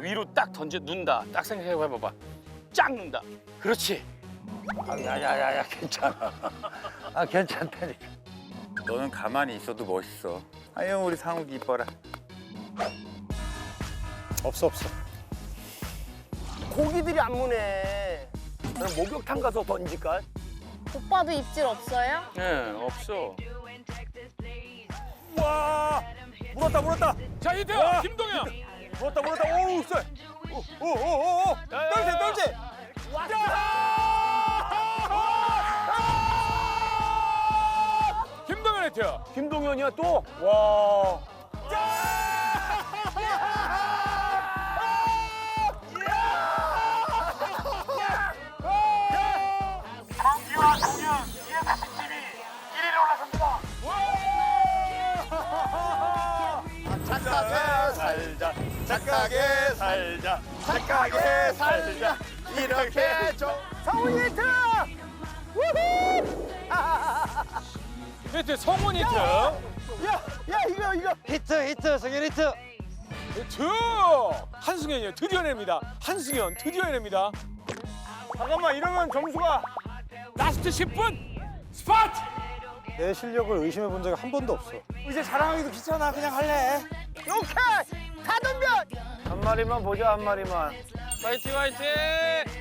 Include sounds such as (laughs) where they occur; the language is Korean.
위로 딱 던져 눈다. 딱 생각해 봐봐. 쫙 눈다. 그렇지. 아, 야야야야 괜찮아. (laughs) 아 괜찮다니까. 너는 가만히 있어도 멋있어. 아유 우리 상욱이 이뻐라. 없어 없어. 고기들이 안 무네. 그럼 목욕탕 가서 던질까? 오빠도 입질 없어요? 예, 없어. 와 물었다 물었다 자, 히트! 김동현! 물었다 물었다. 오우 쎄. 오오오오 떨지 떨지. 김동현 히트! 김동현이야 또? 와. 착 하게 살자 착하게 살자 이렇게 좀 성훈이 히트! 히트, 성훈 히트! 야, 야 이거 이거. 히트 히트 성현 히트 히트! 한승현이요. 드디어 냅니다. 한승현, 드디어 냅니다. 잠깐만 이러면 점수가 라스트 10분! 스파트! 내 실력을 의심해 본 적이 한 번도 없어. 이제 자랑하기도 귀찮아 그냥 할래 오케이 마리만 보자 한 마리만 화이팅, 화이팅!